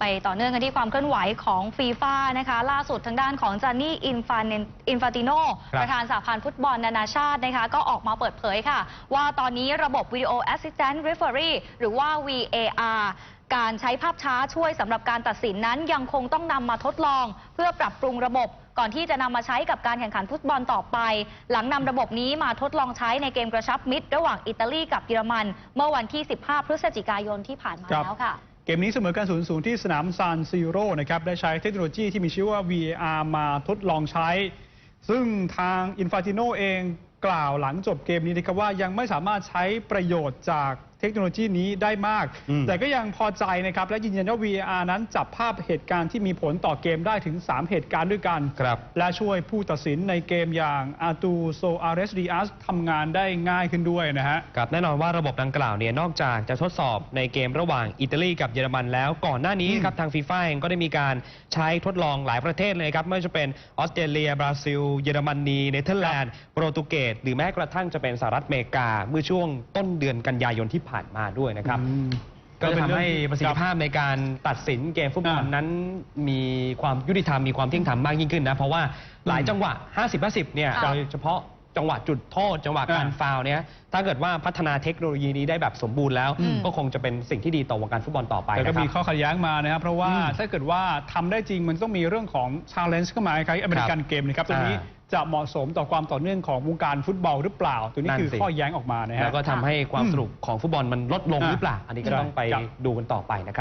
ไปต่อเนื่องกันที่ความเคลื่อนไหวของฟีฟ่านะคะ ล่าสุดทางด้านของจานนี่อินฟานอินฟาติโนครับประธานสหพันธ์ฟุตบอลนานาชาตินะคะ ก็ออกมาเปิดเผยค่ะ ว่าตอนนี้ระบบ Video Assistant Referee หรือว่า VAR การใช้ภาพช้าช่วยสำหรับการตัดสินนั้นยังคงต้องนำมาทดลอง เพื่อปรับปรุงระบบก่อนที่จะนำมาใช้กับการแข่งขันฟุตบอลต่อไป หลังนำระบบนี้มาทดลองใช้ในเกมกระชับมิตร ระหว่างอิตาลีกับเยอรมัน เมื่อวันที่ 15 พฤศจิกายนที่ผ่านมาครับแล้วค่ะ เกมนี้เสมอกัน0ูนย์ที่สนามซานซีโร่นะครับได้ใช้เทคโนโลยีที่มีชื่อว่า VAR มาทดลองใช้ ซึ่งทางอินฟาติโนเอง กล่าวหลังจบเกมนี้นะครับว่ายังไม่สามารถใช้ประโยชน์จากเทคโนโลยีนี้ได้มากอืมแต่ก็ยังพอใจนะครับ และยืนยันว่า VAR นั้นจับภาพเหตุการณ์ที่มีผลต่อเกมได้ถึง 3 เหตุการณ์ด้วยกันครับและช่วยผู้ตัดสินในเกมอย่างอาตูโซอาร์เรสดีอัสทำงานได้ง่ายขึ้นด้วยนะฮะครับแน่นอนว่าระบบดังกล่าวเนี่ยนอกจากจะทดสอบในเกมระหว่างอิตาลีกับเยอรมันแล้วก่อนหน้านี้อืมครับทางฟีฟ่าเองก็ได้มีการใช้ทดลองหลายประเทศเลยครับไม่ว่าจะเป็นออสเตรเลียบราซิล เยอรมนีเนเธอร์แลนด์โปรตุเกสหรือแม้กระทั่งจะเป็นสหรัฐอเมริกาเมื่อช่วงต้นเดือนกันยายนที่ผ่านมาด้วยนะครับอืมก็จะทำให้ประสิทธิคบภาพในการตัดสินเกมฟุตบอลอ่านั้น มีความยุติธรรมมีความเที่ยงธรรมมากยิ่งขึ้นนะ เพราะว่าหลายอืมจังหวะ 50-50 เนี่ยครับโดยเฉพาะ จังหวะจุดโทษ จังหวะการอ่าฟาวล์เนี่ยถ้าเกิดว่าพัฒนาเทคโนโลยีนี้ได้แบบสมบูรณ์แล้ว อืม ก็คงจะเป็นสิ่งที่ดีต่อวงการฟุตบอลต่อไปแต่ก็นะครัมีบข้อขัดแย้งมานะครับ เพราะว่าอืมถ้าเกิดว่าทำได้จริงมันต้องมีเรื่องของ challenge เข้ามาคล้ายๆอเมริกันเกมนะครับตัวนี้อ่าจะเหมาะสมต่อความต่อเนื่องของวงการฟุตบอลหรือเปล่า ตัวนี้นั่นคือสิ ข้อแย้งออกมานะฮะ แล้วก็ทำให้ความอืมสนุกของฟุตบอลมันลดลงหรือเปล่า อันนี้ก็ต้องไปครับ ดูกันต่อไปนะครับ